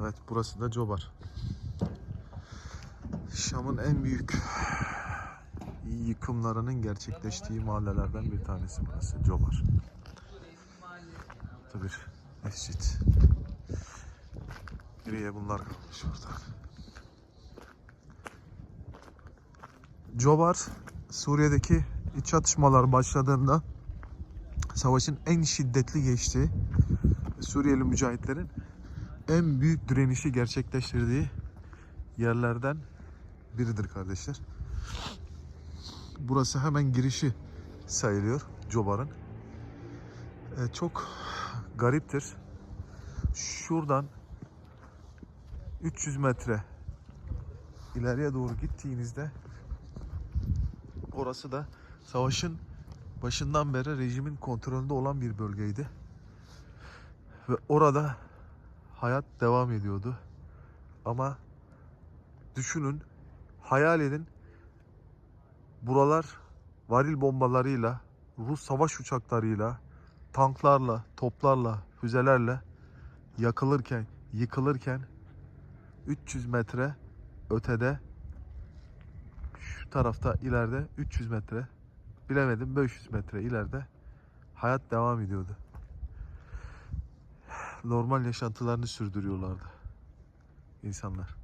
Evet burası da Cobar. Şam'ın en büyük yıkımlarının gerçekleştiği mahallelerden bir tanesi burası Cobar. Burada bir mescit. Geriye bunlar kalmış burada. Cobar Suriye'deki iç çatışmalar başladığında savaşın en şiddetli geçtiği Suriyeli mücahitlerin en büyük direnişi gerçekleştirdiği yerlerden biridir kardeşler. Burası hemen girişi sayılıyor Cobar'ın. Ee, çok gariptir. Şuradan 300 metre ileriye doğru gittiğinizde orası da savaşın başından beri rejimin kontrolünde olan bir bölgeydi. Ve orada hayat devam ediyordu. Ama düşünün, hayal edin. Buralar varil bombalarıyla, Rus savaş uçaklarıyla, tanklarla, toplarla, füzelerle yakılırken, yıkılırken 300 metre ötede şu tarafta ileride 300 metre bilemedim 500 metre ileride hayat devam ediyordu. Normal yaşantılarını sürdürüyorlardı insanlar.